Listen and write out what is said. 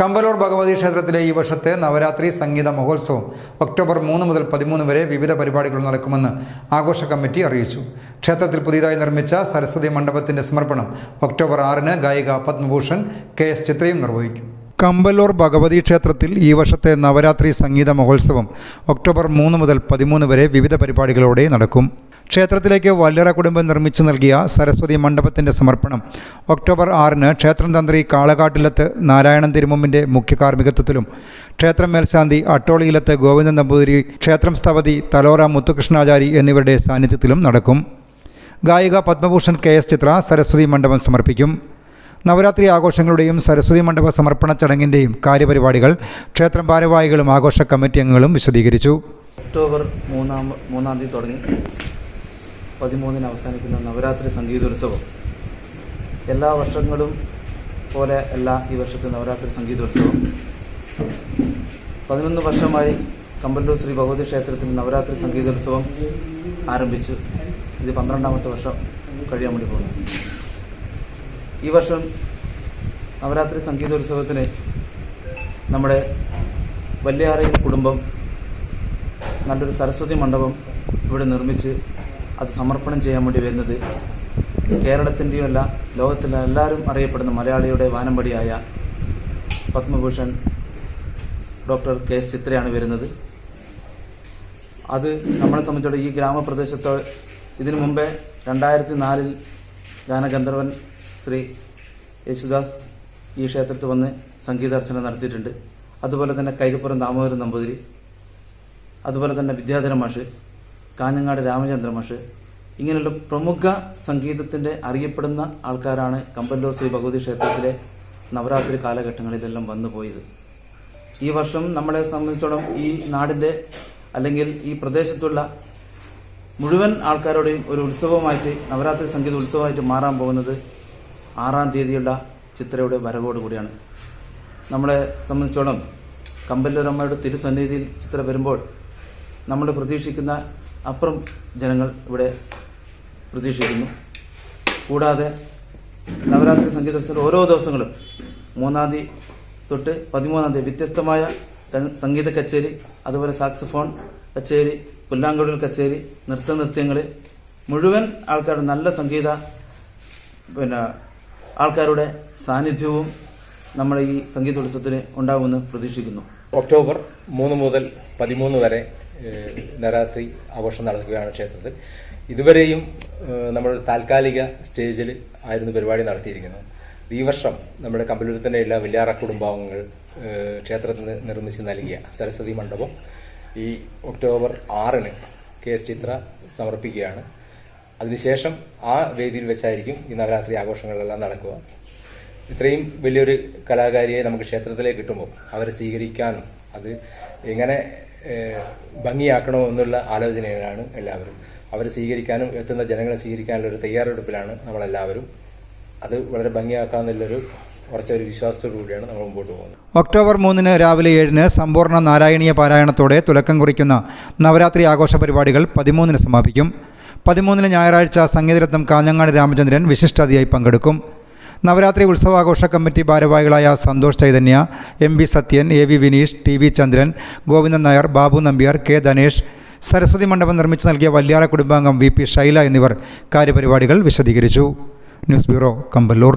കമ്പലൂർ ഭഗവതി ക്ഷേത്രത്തിലെ ഈ വർഷത്തെ നവരാത്രി സംഗീത മഹോത്സവം ഒക്ടോബർ മൂന്ന് മുതൽ പതിമൂന്ന് വരെ വിവിധ പരിപാടികൾ നടക്കുമെന്ന് ആഘോഷ കമ്മിറ്റി അറിയിച്ചു. ക്ഷേത്രത്തിൽ പുതിയതായി നിർമ്മിച്ച സരസ്വതി മണ്ഡപത്തിന്റെ സമർപ്പണം ഒക്ടോബർ ആറിന് ഗായിക പത്മഭൂഷൺ കെ എസ് ചിത്രയും നിർവഹിക്കും. കമ്പലൂർ ഭഗവതി ക്ഷേത്രത്തിൽ ഈ വർഷത്തെ നവരാത്രി സംഗീത മഹോത്സവം ഒക്ടോബർ മൂന്ന് മുതൽ പതിമൂന്ന് വരെ വിവിധ പരിപാടികളോടെ നടക്കും. ക്ഷേത്രത്തിലേക്ക് വല്ലറ കുടുംബം നിർമ്മിച്ചു നൽകിയ സരസ്വതി മണ്ഡപത്തിന്റെ സമർപ്പണം. ഒക്ടോബർ ആറിന് ക്ഷേത്രം തന്ത്രി കാളകാട്ടിലത്ത് നാരായണൻ തിരുമുമ്പിന്റെ മുഖ്യ കാർമ്മികത്വത്തിലും ക്ഷേത്രം മേൽശാന്തി അട്ടോളിയിലത്ത് ഗോവിന്ദൻ നമ്പൂതിരി ക്ഷേത്രം സ്ഥപതി തലോറ മുത്തുകൃഷ്ണാചാരി എന്നിവരുടെ സാന്നിധ്യത്തിലും നടക്കും. ഗായിക പത്മഭൂഷൺ കെ എസ് ചിത്ര സരസ്വതി മണ്ഡപം സമർപ്പിക്കും. നവരാത്രി ആഘോഷങ്ങളുടെയും സരസ്വതി മണ്ഡപ സമർപ്പണ ചടങ്ങിന്റെയും കാര്യപരിപാടികൾ ക്ഷേത്രം ഭാരവാഹികളും ആഘോഷ കമ്മിറ്റി അംഗങ്ങളും വിശദീകരിച്ചു. ഒക്ടോബർ മൂന്നാം മൂന്നാം തീയതി തുടങ്ങി. പതിമൂന്നിന് അവസാനിക്കുന്ന നവരാത്രി സംഗീതോത്സവം. എല്ലാ വർഷങ്ങളും പോലെ അല്ല ഈ വർഷത്തെ നവരാത്രി സംഗീതോത്സവം. പതിനൊന്ന് വർഷമായി കമ്പല്ലൂർ ശ്രീ ഭഗവതി ക്ഷേത്രത്തിൽ നവരാത്രി സംഗീതോത്സവം ആരംഭിച്ചു. ഇത് പന്ത്രണ്ടാമത്തെ വർഷം കഴിയാൻ വേണ്ടി പോകുന്നു. ഈ വർഷം നവരാത്രി സംഗീതോത്സവത്തിന് നമ്മുടെ വല്യാറയിൽ കുടുംബം നല്ലൊരു സരസ്വതി മണ്ഡപം ഇവിടെ നിർമ്മിച്ച് അത് സമർപ്പണം ചെയ്യാൻ വേണ്ടി വരുന്നത് കേരളത്തിന്റെയും അല്ല ലോകത്തിലെ എല്ലാവരും അറിയപ്പെടുന്ന മലയാളിയുടെ വാനമ്പടിയായ പത്മഭൂഷൺ ഡോക്ടർ കെ എസ് ചിത്രയാണ് വരുന്നത്. അത് നമ്മളെ സംബന്ധിച്ചിടത്തോളം ഈ ഗ്രാമപ്രദേശത്ത് ഇതിനു മുമ്പേ രണ്ടായിരത്തി നാലിൽ ഗാനഗന്ധർവൻ ശ്രീ യേശുദാസ് ഈ ക്ഷേത്രത്തിൽ വന്ന് സംഗീതാർച്ചന നടത്തിയിട്ടുണ്ട്. അതുപോലെ തന്നെ കൈതപ്പുറം ദാമോദരൻ നമ്പൂതിരി. അതുപോലെ തന്നെ വിദ്യാധര മാഷ്. കാഞ്ഞങ്ങാട് രാമചന്ദ്ര മഷ് ഇങ്ങനെയുള്ള പ്രമുഖ സംഗീതത്തിന്റെ അറിയപ്പെടുന്ന ആൾക്കാരാണ് കമ്പല്ലൂർ ശ്രീ ഭഗവതി ക്ഷേത്രത്തിലെ നവരാത്രി കാലഘട്ടങ്ങളിലെല്ലാം വന്നു പോയത്. ഈ വർഷം നമ്മളെ സംബന്ധിച്ചോളം ഈ നാടിന്റെ അല്ലെങ്കിൽ ഈ പ്രദേശത്തുള്ള മുഴുവൻ ആൾക്കാരുടെയും ഒരു ഉത്സവമായിട്ട് നവരാത്രി സംഗീത ഉത്സവമായിട്ട് മാറാൻ പോകുന്നത് ആറാം തീയതിയുള്ള ചിത്രയുടെ വരവോടുകൂടിയാണ് നമ്മളെ സംബന്ധിച്ചോളം കമ്പല്ലൂരമ്മയുടെ തിരുസന്നിധിയിൽ ചിത്ര വരുമ്പോൾ നമ്മൾ പ്രതീക്ഷിക്കുന്ന അപ്പുറം ജനങ്ങൾ ഇവിടെ പ്രതീക്ഷിക്കുന്നു. കൂടാതെ നവരാത്രി സംഗീതോത്സവം ഓരോ ദിവസങ്ങളും മൂന്നാം തീയതി തൊട്ട് പതിമൂന്നാം തീയതി വ്യത്യസ്തമായ സംഗീത കച്ചേരി അതുപോലെ സാക്സഫോൺ കച്ചേരി പുല്ലാങ്കുഴൽ കച്ചേരി നൃത്ത നൃത്യങ്ങൾ മുഴുവൻ ആൾക്കാരുടെ നല്ല സംഗീത പിന്നെ ആൾക്കാരുടെ സാന്നിധ്യവും നമ്മുടെ ഈ സംഗീതോത്സവത്തിന് ഉണ്ടാകുമെന്ന് പ്രതീക്ഷിക്കുന്നു. ഒക്ടോബർ മൂന്ന് മുതൽ പതിമൂന്ന് വരെ നവരാത്രി ആഘോഷം നടക്കുകയാണ് ക്ഷേത്രത്തിൽ. ഇതുവരെയും നമ്മൾ താൽക്കാലിക സ്റ്റേജിൽ ആയിരുന്നു പരിപാടി നടത്തിയിരിക്കുന്നത്. ഈ വർഷം നമ്മുടെ കമ്പലൂരിൽ എല്ലാ വില്ലാറ കുടുംബാംഗങ്ങൾ ക്ഷേത്രത്തിൽ നിർമ്മിച്ച് നൽകിയ സരസ്വതി മണ്ഡപം ഈ ഒക്ടോബർ ആറിന് കെ എസ് ചിത്ര സമർപ്പിക്കുകയാണ്. അതിനുശേഷം ആ വേദിയിൽ വെച്ചായിരിക്കും ഈ നവരാത്രി ആഘോഷങ്ങളെല്ലാം നടക്കുക. ഇത്രയും വലിയൊരു കലാകാരിയെ നമുക്ക് ക്ഷേത്രത്തിലേക്ക് കിട്ടുമ്പോൾ അവരെ സ്വീകരിക്കാനും അത് എങ്ങനെ ഭംഗിയാക്കണോ എന്നുള്ള ആലോചനയിലാണ് എല്ലാവരും. അവർ സ്വീകരിക്കാനും എത്തുന്ന ജനങ്ങളെ സ്വീകരിക്കാനുള്ള ഒരു തയ്യാറെടുപ്പിലാണ് നമ്മളെല്ലാവരും. അത് വളരെ ഭംഗിയാക്കാമെന്നുള്ളൊരു ഉറച്ച ഒരു വിശ്വാസത്തോടുകൂടിയാണ് നമ്മൾ മുമ്പോട്ട് പോകുന്നത്. ഒക്ടോബർ മൂന്നിന് രാവിലെ ഏഴിന് സമ്പൂർണ നാരായണീയ പാരായണത്തോടെ തുടക്കം കുറിക്കുന്ന നവരാത്രി ആഘോഷ പരിപാടികൾ പതിമൂന്നിന് സമാപിക്കും. പതിമൂന്നിന് ഞായറാഴ്ച സംഗീതരത്നം കാഞ്ഞങ്ങാട് രാമചന്ദ്രൻ വിശിഷ്ടാതിയായി പങ്കെടുക്കും. നവരാത്രി ഉത്സവാഘോഷ കമ്മിറ്റി ഭാരവാഹികളായ Santhosh Chaithanya M V Sathyan A V Vineesh T V Chandran Govindan Nair Babu Nambiar K Dhanesh Saraswathi മണ്ഡപം നിർമ്മിച്ചു നൽകിയ വല്യാറ കുടുംബാംഗം വി പി ഷൈല എന്നിവർ കാര്യപരിപാടികൾ വിശദീകരിച്ചു. News bureau Kampallur.